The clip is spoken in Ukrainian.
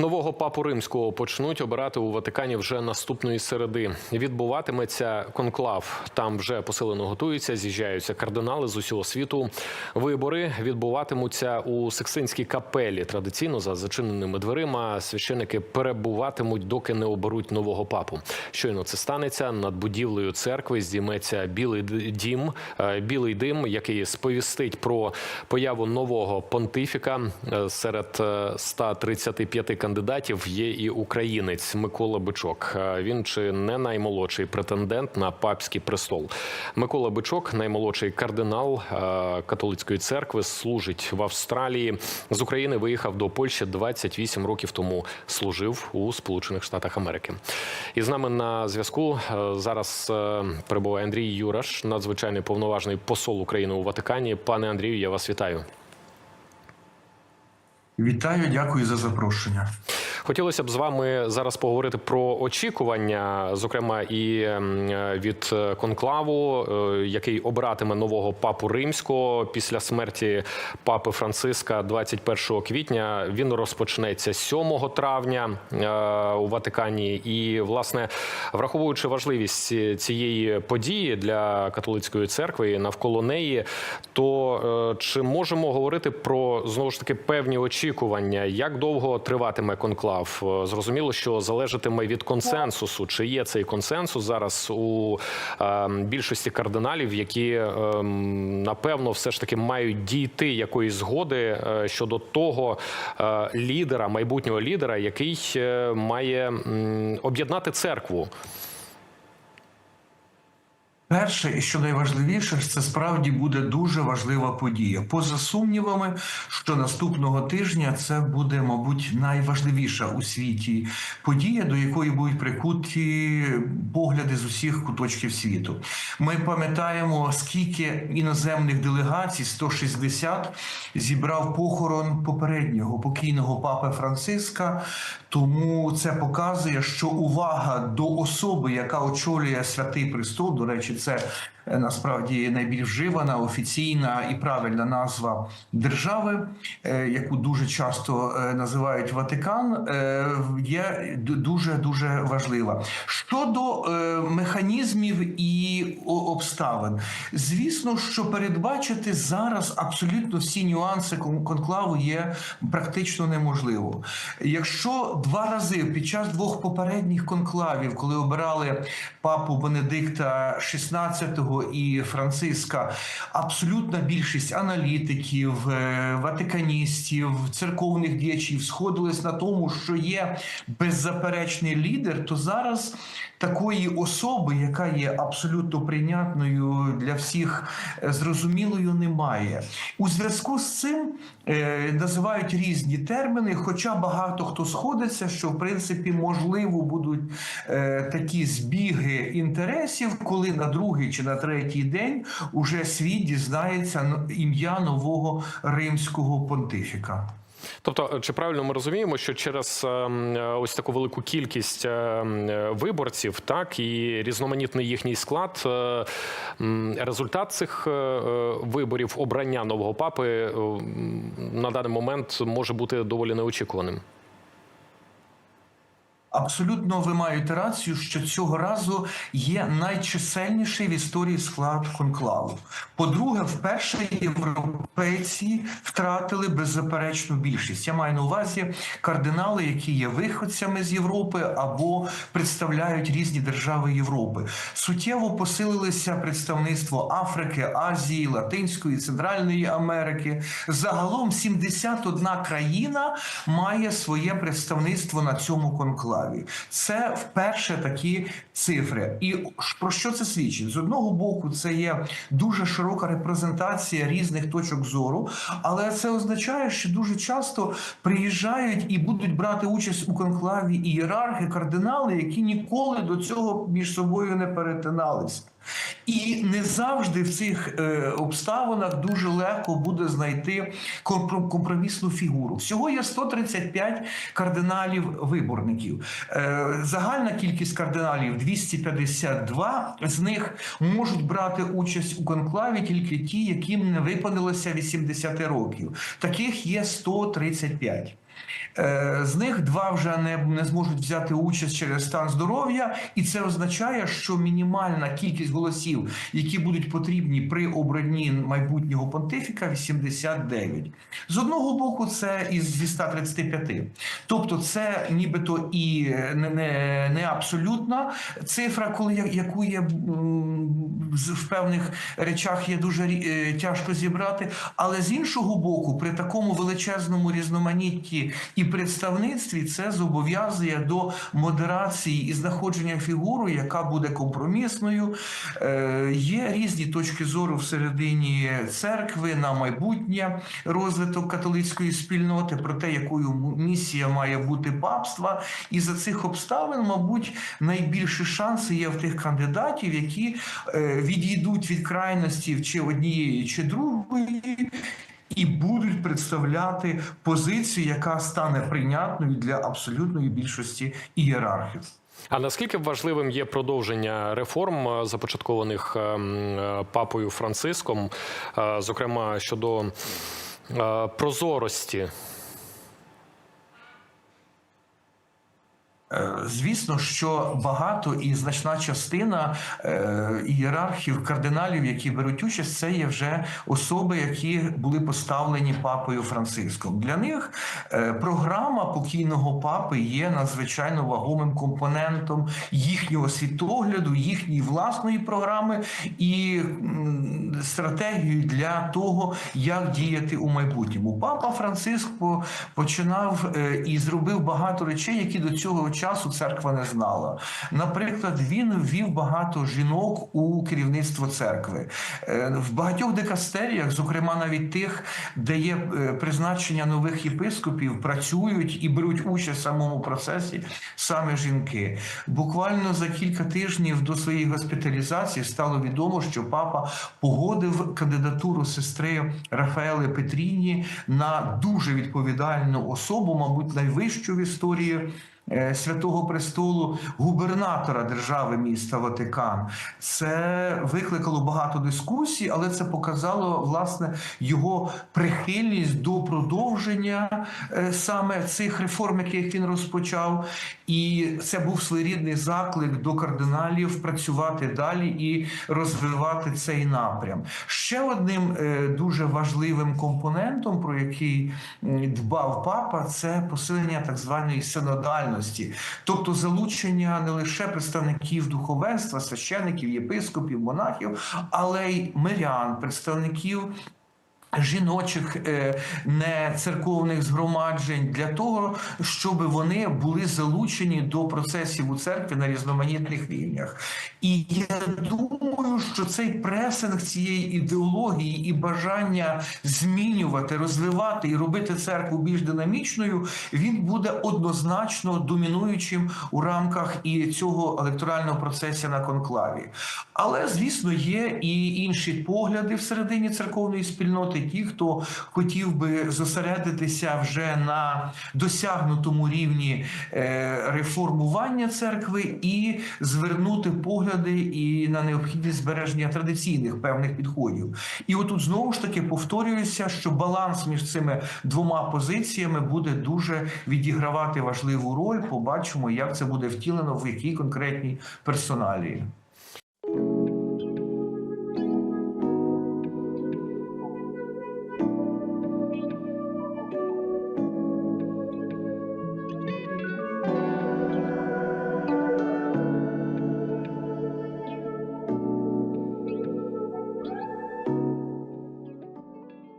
Нового папу римського почнуть обирати у Ватикані вже наступної середи. Відбуватиметься конклав. Там вже посилено готуються, з'їжджаються кардинали з усього світу. Вибори відбуватимуться у Сикстинській капелі. Традиційно за зачиненими дверима священики перебуватимуть, доки не оберуть нового папу. Щойно це станеться над будівлею церкви. Здійметься білий дім, е, білий дим, який сповістить про появу нового понтифіка. Е, Серед е, 135 кандидатів є і українець Микола Бичок. Е, Він чи не наймолодший претендент на папський престол. Микола Бичок, наймолодший кардинал е, католицької церкви, служить в Австралії. З України виїхав до Польщі 28 років тому. Служив у Сполучених Штатах Америки. І з нами на зв'язку е, зараз перебуває Андрій Юраш, надзвичайний повноважний посол України у Ватикані. Пане Андрію, я вас вітаю. Вітаю, дякую за запрошення. Хотілося б з вами зараз поговорити про очікування, зокрема і ем, від конклаву, е, який обиратиме нового папу римського після смерті папи Франциска 21 квітня. Він розпочнеться 7 травня е, у Ватикані. І, власне, враховуючи важливість цієї події для католицької церкви і навколо неї, то е, чи можемо говорити про знову ж таки певні очікування, як довго триватиме конклав? Е, Зрозуміло, що залежатиме від консенсусу. Чи є цей консенсус зараз у е, більшості кардиналів, які е, напевно все ж таки мають дійти якоїсь згоди е, щодо того е, лідера, майбутнього лідера, який має об'єднати церкву? Перше, і що найважливіше, це справді буде дуже важлива подія. Поза сумнівами, що наступного тижня це буде, мабуть, найважливіша у світі подія, до якої будуть прикуті погляди з усіх куточків світу. Ми пам'ятаємо, скільки іноземних делегацій 160 зібрав похорон попереднього покійного папи Франциска. Тому це показує, що увага до особи, яка очолює святий престол, до речі, це е, насправді найбільш вживана, офіційна і правильна назва держави, е, яку дуже часто е, називають Ватикан, є дуже дуже важлива. Щодо механізмів і обставин, звісно, що передбачити зараз абсолютно всі нюанси конклаву є практично неможливо. Якщо два рази під час двох попередніх конклавів, коли обирали папу Бенедикта XVI і Франциска, абсолютна більшість аналітиків, е, ватиканістів, церковних діячів сходились на тому, що є беззаперечний лідер, то зараз такої особи, яка є абсолютно прийнятною для всіх е, зрозумілою, немає. У зв'язку з цим е, називають різні терміни, хоча багато хто сходиться, що в принципі можливо будуть е, такі збіги інтересів, коли на другий чи на третій день уже світ дізнається ім'я нового римського понтифіка. Тобто, чи правильно ми розуміємо, що через ем, е, ось таку велику кількість ем, е, виборців, так і різноманітний їхній склад, е, результат цих е, е, виборів обрання нового папи е, на даний момент може бути доволі неочікуваним? Абсолютно ви маєте рацію, що цього разу є найчисельніший в історії склад конклаву. По-друге, вперше європейці втратили беззаперечну більшість. Я маю на увазі кардинали, які є виходцями з Європи або представляють різні держави Європи. Суттєво посилилися представництво Африки, Азії, Латинської, Центральної Америки. Загалом 71 країна має своє представництво на цьому конклаві. Це вперше такі цифри. І про що це свідчить? З одного боку, це є дуже широка репрезентація різних точок зору, але це означає, що дуже часто приїжджають і будуть брати участь у конклаві ієрархи, кардинали, які ніколи до цього між собою не перетиналися. І не завжди в цих е, обставинах дуже легко буде знайти компро- компромісну фігуру. Всього є 135 кардиналів-виборників. Е, загальна кількість кардиналів 252. З них можуть брати участь у конклаві тільки ті, яким не виповнилося 80 років. Таких є 135. Е, З них два вже не, не зможуть взяти участь через стан здоров'я, і це означає, що мінімальна кількість голосів, які будуть потрібні при обранні майбутнього понтифіка, 89. З одного боку, це із зі 135. Тобто, це нібито і не, не, не абсолютна цифра, коли яку є в певних речах є дуже е, тяжко зібрати. Але з іншого боку, при такому величезному різноманітті і представництві це зобов'язує до модерації і знаходження фігури, яка буде компромісною. Е, Є різні точки зору всередині церкви на майбутнє розвиток католицької спільноти, про те, якою місія має бути папства. І за цих обставин, мабуть, найбільші шанси є в тих кандидатів, які е, відійдуть від крайності чи однієї, чи другої. І будуть представляти позицію, яка стане прийнятною для абсолютної більшості ієрархів. А наскільки важливим є продовження реформ, е, започаткованих е, м, е, папою Франциском, е, зокрема щодо прозорості? Звісно, що багато і значна частина е, ієрархів, кардиналів, які беруть участь, це є вже особи, які були поставлені папою Франциском. Для них е, програма покійного папи є надзвичайно вагомим компонентом їхнього світогляду, їхньої власної програми і м, стратегією для того, як діяти у майбутньому. Папа Франциск починав е, і зробив багато речей, які до цього часу церква не знала. Наприклад, він ввів багато жінок у керівництво церкви Е, в багатьох дикастеріях, зокрема навіть тих, де є е, призначення нових єпископів, працюють і беруть участь в самому процесі саме жінки. Буквально за кілька тижнів до своєї госпіталізації стало відомо, що папа погодив кандидатуру сестри Рафаели Петріні на дуже відповідальну особу, мабуть, найвищу в історії. Е, Святого престолу губернатора держави міста Ватикан це викликало багато дискусій, але це показало власне його прихильність до продовження е, саме цих реформ, яких він розпочав. І це був своєрідний заклик до кардиналів працювати далі і розвивати цей напрям. Ще одним е, дуже важливим компонентом, про який дбав папа, це посилення так званої синодальності, тобто залучення не лише представників духовенства, священиків, єпископів, монахів, але й мирян, представників жіночих е, нецерковних згромаджень для того, щоб вони були залучені до процесів у церкві на різноманітних рівнях. І я думаю, що цей пресинг цієї ідеології і бажання змінювати, розвивати і робити церкву більш динамічною, він буде однозначно домінуючим у рамках і цього електорального процесу на конклаві. Але звісно, є і інші погляди всередині церковної спільноти, ті, хто хотів би зосередитися вже на досягнутому рівні е, реформування церкви і звернути погляди і на необхідність збереження традиційних певних підходів. І отут знову ж таки повторююся, що баланс між цими двома позиціями буде дуже відігравати важливу роль. Побачимо, як це буде втілено в якій конкретній персоналії.